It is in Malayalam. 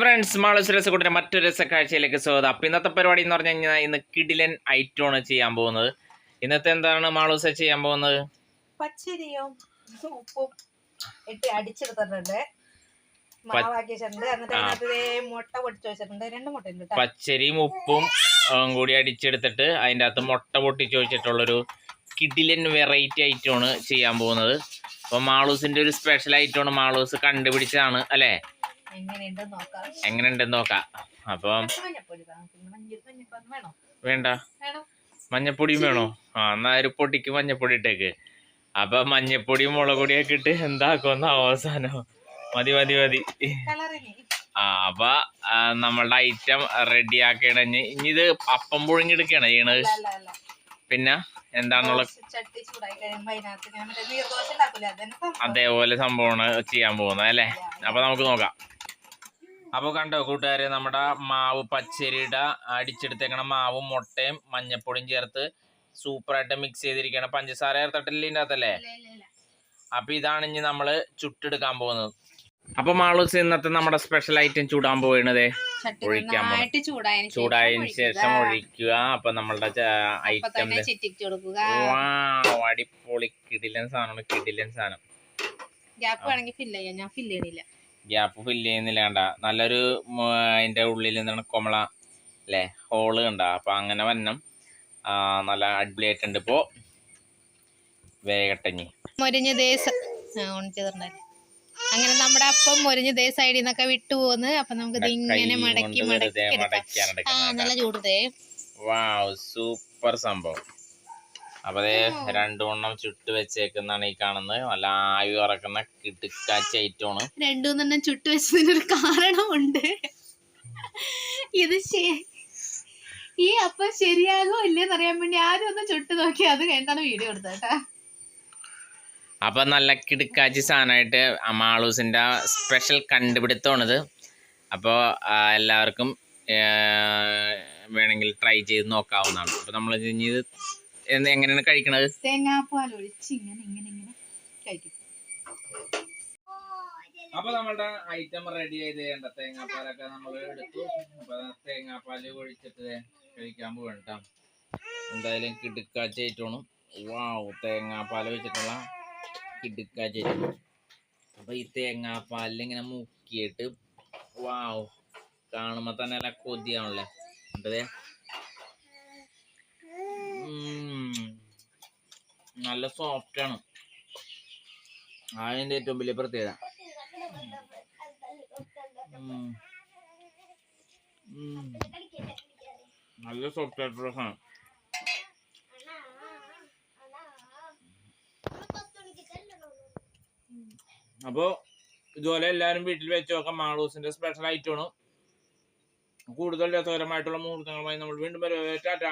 ഫ്രണ്ട്സ് മാളൂസ് രസക്കൂട്ടിന്റെ മറ്റൊരു രസക്കാഴ്ചയിലേക്ക് സ്വാഗതം. അപ്പം ഇന്നത്തെ പരിപാടി എന്ന് പറഞ്ഞു കഴിഞ്ഞാൽ ഇന്ന് കിഡിലൻ ഐറ്റമാണ് ചെയ്യാൻ പോകുന്നത്. ഇന്നത്തെ എന്താണ് മാളൂസ ചെയ്യാൻ പോകുന്നത്? പച്ചരിയും ഉപ്പും ഇട്ട് അടിച്ചെടുത്തിട്ടുണ്ട്. പച്ചരിയും ഉപ്പും കൂടി അടിച്ചെടുത്തിട്ട് അതിന്റെ അകത്ത് മുട്ട പൊട്ടിച്ച് വെച്ചിട്ടുള്ളൊരു കിഡിലൻ വെറൈറ്റി ഐറ്റമാണ് ചെയ്യാൻ പോകുന്നത്. അപ്പം മാളൂസിന്റെ ഒരു സ്പെഷ്യൽ ഐറ്റമാണ് മാളൂസ് കണ്ടുപിടിച്ചതാണ് അല്ലേ? എങ്ങനെയുണ്ടെന്ന് നോക്കാം. അപ്പം വേണ്ട. മഞ്ഞപ്പൊടിയും വേണോ? ആ എന്നാ ഒരു പൊടിക്ക് മഞ്ഞപ്പൊടി ഇട്ടേക്ക്. അപ്പൊ മഞ്ഞപ്പൊടിയും മുളക് പൊടിയൊക്കെ ഇട്ട് എന്താക്കുമെന്ന അവസാനം. മതി മതി മതി. ആ അപ്പൊ നമ്മളുടെ ഐറ്റം റെഡി ആക്കണ. ഇനി ഇത് അപ്പം പുഴുങ്ങിയെടുക്കുകയാണ് ചെയ്യണത്. പിന്നെ എന്താണുള്ള. അതേപോലെ സംഭവമാണ് ചെയ്യാൻ പോകുന്നത് അല്ലേ? അപ്പൊ നമുക്ക് നോക്കാം. അപ്പൊ കണ്ടോ കൂട്ടുകാരെ നമ്മുടെ മാവ് പച്ചരിയുടെ അടിച്ചെടുത്തേക്കണ മാവും മുട്ടയും മഞ്ഞപ്പൊടിയും ചേർത്ത് സൂപ്പറായിട്ട് മിക്സ് ചെയ്തിരിക്കണം പഞ്ചസാര ചേർത്തിട്ടില്ല ഇതിന്റെ അകത്തല്ലേ. അപ്പൊ ഇതാണ് ഇനി നമ്മൾ ചുട്ടെടുക്കാൻ പോകുന്നത്. അപ്പൊ മാളൂസ് ഇന്നത്തെ നമ്മുടെ സ്പെഷ്യൽ ഐറ്റം ചൂടാൻ ചട്ടി ഒഴിക്കാൻ ചൂടായതിന് ശേഷം ഒഴിക്കുക. അപ്പൊ നമ്മളുടെ ഐറ്റം അടിപൊളി കിടിലൻ സാധനമാണ് കിടിലൻ സാധനം. ഗ്യാപ്പ് വേണമെങ്കിൽ ഫില്ല് ചെയ്യാം. ഞാൻ ഫില്ല് ചെയ്യണില്ല. ഗ്യാപ്പ് ഫില്ല് ചെയ്യുന്നില്ല കണ്ട നല്ലൊരു അതിന്റെ ഉള്ളിൽ നിന്നാണ് കൊമള അല്ലേ ഹോൾ കണ്ട. അപ്പം അങ്ങനെ വന്നം നല്ല അടിപൊളിയായിട്ടുണ്ട് ഇപ്പോൾ വേഗട്ടഞ്ഞി മുരിഞ്ഞ ദേശ ചെയ്തിട്ടുണ്ടായിരുന്നു അങ്ങനെ നമ്മുടെ അപ്പം മുരിഞ്ഞ ദേ സൈഡിൽ നിന്നൊക്കെ വിട്ടു പോന്ന്. അപ്പൊ നമുക്ക് ഇങ്ങനെ മടക്കി മടക്കി ആ നല്ല ചൂടുതേ വാവ് സൂപ്പർ സംഭവം. അപ്പൊ അതേ രണ്ടുമണ്ണം ചുട്ട് വെച്ചേക്കുന്നതാണ് ഈ കാണുന്നത്. നല്ല ആവി കിടുക്കാച്ചി കിടുക്കാച്ച ഐറ്റമാണ്. രണ്ടു ചുട്ട് വെച്ചതിനൊരു കാരണമുണ്ട്. ഇത് ഈ അപ്പം ശരിയാകോ ഇല്ലേന്ന് അറിയാൻ വേണ്ടി ആരും ഒന്ന് ചുട്ടു നോക്കി അത് കഴിഞ്ഞാണ് വീഡിയോ എടുത്തത് കേട്ടാ. അപ്പൊ നല്ല കിടുക്കാച്ചി സാധനമായിട്ട് അമാളൂസിന്റെ സ്പെഷ്യൽ കണ്ടുപിടുത്തമാണിത്. അപ്പോൾ എല്ലാവർക്കും വേണമെങ്കിൽ ട്രൈ ചെയ്ത് നോക്കാവുന്നതാണ്. അപ്പൊ നമ്മൾ ഇനി ഇത് എങ്ങനെയാണ് കഴിക്കണത്? തേങ്ങാപ്പാൽ ഒഴിച്ച് ഇങ്ങനെ ഇങ്ങനെ ഇങ്ങനെ കഴിക്കും അപ്പൊ നമ്മളുടെ ഐറ്റം റെഡി ചെയ്ത് വേണ്ട തേങ്ങാപ്പാലൊക്കെ നമ്മൾ എടുത്തു. അപ്പൊ തേങ്ങാപ്പാൽ ഒഴിച്ചിട്ട് കഴിക്കാൻ പോകണ്ട എന്തായാലും കിടുക്കാച്ച ഐറ്റമാണ് വാവ് തേങ്ങാപ്പാൽ വെച്ചിട്ടുള്ള കിടുക്കാച്ച അപ്പൊ ഈ തേങ്ങാപ്പാലിൽ ഇങ്ങനെ മുക്കിയിട്ട് വാവ് കാണുമ്പോ തന്നെ നല്ല കൊതിയാണല്ലേ? എന്തേ നല്ല സോഫ്റ്റ് ആണ്. അതിന്റെ ഏറ്റവും വലിയ പ്രത്യേകത. നല്ല സോഫ്റ്റ് ആയിട്ടുള്ള സാധനം. അപ്പോ ഇതുപോലെ എല്ലാവരും വീട്ടിൽ വെച്ച് നോക്കാം. മാളൂസിന്റെ സ്പെഷ്യൽ ഐറ്റമാണ് കൂടുതൽ രസകരമായിട്ടുള്ള മുഹൂർത്തങ്ങളുമായി നമ്മൾ വീണ്ടും വരും. ടാറ്റാ